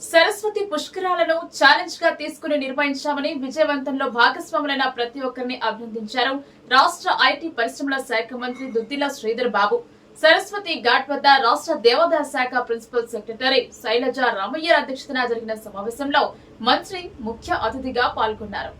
సరస్వతి పుష్కరాలను ఛాలెంజ్గా తీసుకుని నిర్వహించామని విజయవంతంలో భాగస్వాములైన ప్రతి ఒక్కరిని అభినందించారు రాష్ట్ర ఐటీ పరిశ్రమల శాఖ మంత్రి దుద్దిల శ్రీధర్ బాబు. సరస్వతి ఘాట్ వద్ద రాష్ట్ర దేవాదాయ శాఖ ప్రిన్సిపల్ సెక్రటరీ శైలజ రామయ్య అధ్యక్షతన జరిగిన సమావేశంలో మంత్రి ముఖ్య అతిథిగా పాల్గొన్నారు.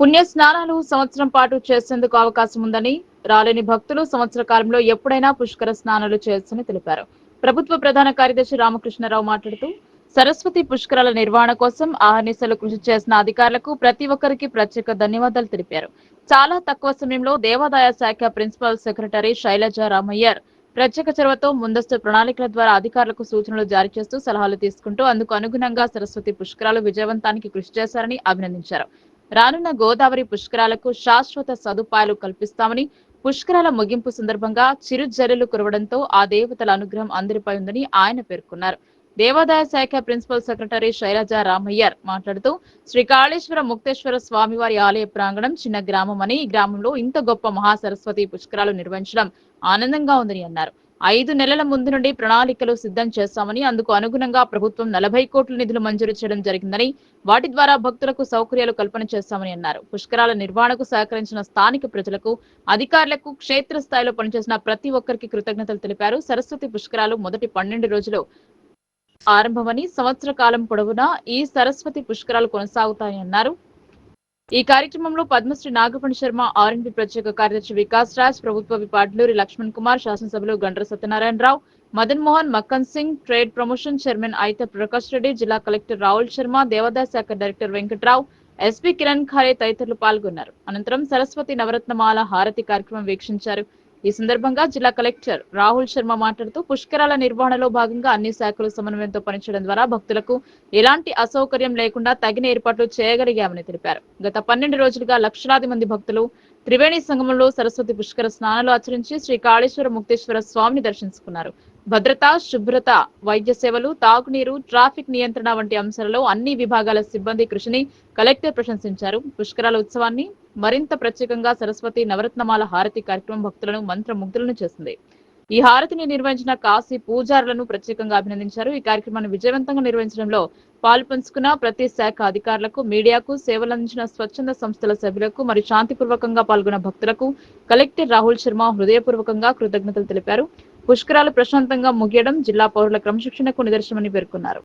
పుణ్య స్నానాలు సంవత్సరం పాటు చేసేందుకు అవకాశం ఉందని రాలేని భక్తులు సంవత్సర కాలంలో ఎప్పుడైనా పుష్కర స్నానాలు చేయొచ్చని తెలిపారు. ప్రభుత్వ ప్రధాన కార్యదర్శి రామకృష్ణరావు మాట్లాడుతూ సరస్వతి పుష్కరాల నిర్వహణ కోసం ఆహర్నిశలు కృషి చేసిన అధికారులకు ప్రతి ఒక్కరికి ప్రత్యేక ధన్యవాదాలు తెలిపారు. చాలా తక్కువ సమయంలో దేవాదాయ శాఖ ప్రిన్సిపల్ సెక్రటరీ శైలజ రామయ్యర్ ప్రత్యేక చొరవతో ముందస్తు ప్రణాళికల ద్వారా అధికారులకు సూచనలు జారీ చేస్తూ సలహాలు తీసుకుంటూ అందుకు అనుగుణంగా సరస్వతి పుష్కరాలు విజయవంతానికి కృషి చేశారని అభినందించారు. రానున్న గోదావరి పుష్కరాలకు శాశ్వత సదుపాయాలు కల్పిస్తామని పుష్కరాల ముగింపు సందర్భంగా చిరుజల్లులు కురవడంతో ఆ దేవతల అనుగ్రహం అందరిపై ఉందని ఆయన పేర్కొన్నారు. దేవాదాయ శాఖ ప్రిన్సిపల్ సెక్రటరీ శైలజ రామయ్యర్ మాట్లాడుతూ శ్రీ కాళేశ్వర ముక్తేశ్వర స్వామివారి ఆలయ ప్రాంగణం చిన్న గ్రామం అని ఈ గ్రామంలో ఇంత గొప్ప మహాసరస్వతి పుష్కరాలు నిర్వహించడం ఆనందంగా ఉందని అన్నారు. ఐదు నెలల ముందు నుండి ప్రణాళికలు సిద్ధం చేస్తామని అందుకు అనుగుణంగా ప్రభుత్వం నలభై కోట్ల నిధులు మంజూరు చేయడం జరిగిందని వాటి ద్వారా భక్తులకు సౌకర్యాలు కల్పన చేస్తామని అన్నారు. పుష్కరాల నిర్వహణకు సహకరించిన స్థానిక ప్రజలకు అధికారులకు క్షేత్రస్థాయిలో పనిచేసిన ప్రతి ఒక్కరికి కృతజ్ఞతలు తెలిపారు. సరస్వతి పుష్కరాలు మొదటి పన్నెండు రోజులు ఆరంభమని సంవత్సర కాలం పొడవునా ఈ సరస్వతి పుష్కరాలు కొనసాగుతాయని అన్నారు. ఈ కార్యక్రమంలో పద్మశ్రీ నాగపణి శర్మ ఆర్ఎండ్బి ప్రత్యేక కార్యదర్శి వికాస్ రాజ్ ప్రభుత్వ విపాడ్లూరి లక్ష్మణ్ కుమార్ శాసనసభలో Gandra Satyanarayana Rao Madan Mohan Makkan Singh trade promotion chairman Ayitha Prakash Reddy జిల్లా కలెక్టర్ రాహుల్ శర్మ దేవాదాయ శాఖ డైరెక్టర్ వెంకట్రావు ఎస్పీ కిరణ్ ఖారే తదితరులు పాల్గొన్నారు. అనంతరం సరస్వతి నవరత్నమాల హారతి కార్యక్రమం వీక్షించారు. ఈ సందర్భంగా జిల్లా కలెక్టర్ రాహుల్ శర్మ మాట్లాడుతూ పుష్కరాల నిర్వహణలో భాగంగా అన్ని శాఖలు సమన్వయంతో పనిచేయడం ద్వారా భక్తులకు ఎలాంటి అసౌకర్యం లేకుండా తగిన ఏర్పాట్లు చేయగలిగామని తెలిపారు. గత పన్నెండు రోజులుగా లక్షలాది మంది భక్తులు త్రివేణి సంగమంలో సరస్వతి పుష్కర స్నానాలు ఆచరించి శ్రీ కాళేశ్వర ముక్తేశ్వర స్వామిని దర్శించుకున్నారు. భద్రత శుభ్రత వైద్య సేవలు తాగునీరు ట్రాఫిక్ నియంత్రణ వంటి అంశాలలో అన్ని విభాగాల సిబ్బంది కృషిని కలెక్టర్ ప్రశంసించారు. పుష్కరాల ఉత్సవాన్ని మరింత ప్రత్యేకంగా సరస్వతి నవరత్నమాల హారతి కార్యక్రమం భక్తులను మంత్రముగ్ధులను చేసింది ఈ హారతిని నిర్వహించిన కాశీ పూజారులను ప్రత్యేకంగా అభినందించారు. ఈ కార్యక్రమాన్ని విజయవంతంగా నిర్వహించడంలో పాల్పంచుకున్న ప్రతి శాఖ అధికారులకు మీడియాకు సేవలందించిన స్వచ్ఛంద సంస్థల సభ్యులకు మరియు శాంతిపూర్వకంగా పాల్గొన్న భక్తులకు కలెక్టర్ రాహుల్ శర్మ హృదయపూర్వకంగా కృతజ్ఞతలు తెలిపారు. పుష్కరాలు ప్రశాంతంగా ముగియడం జిల్లా పౌరుల క్రమశిక్షణకు నిదర్శనమని పేర్కొన్నారు.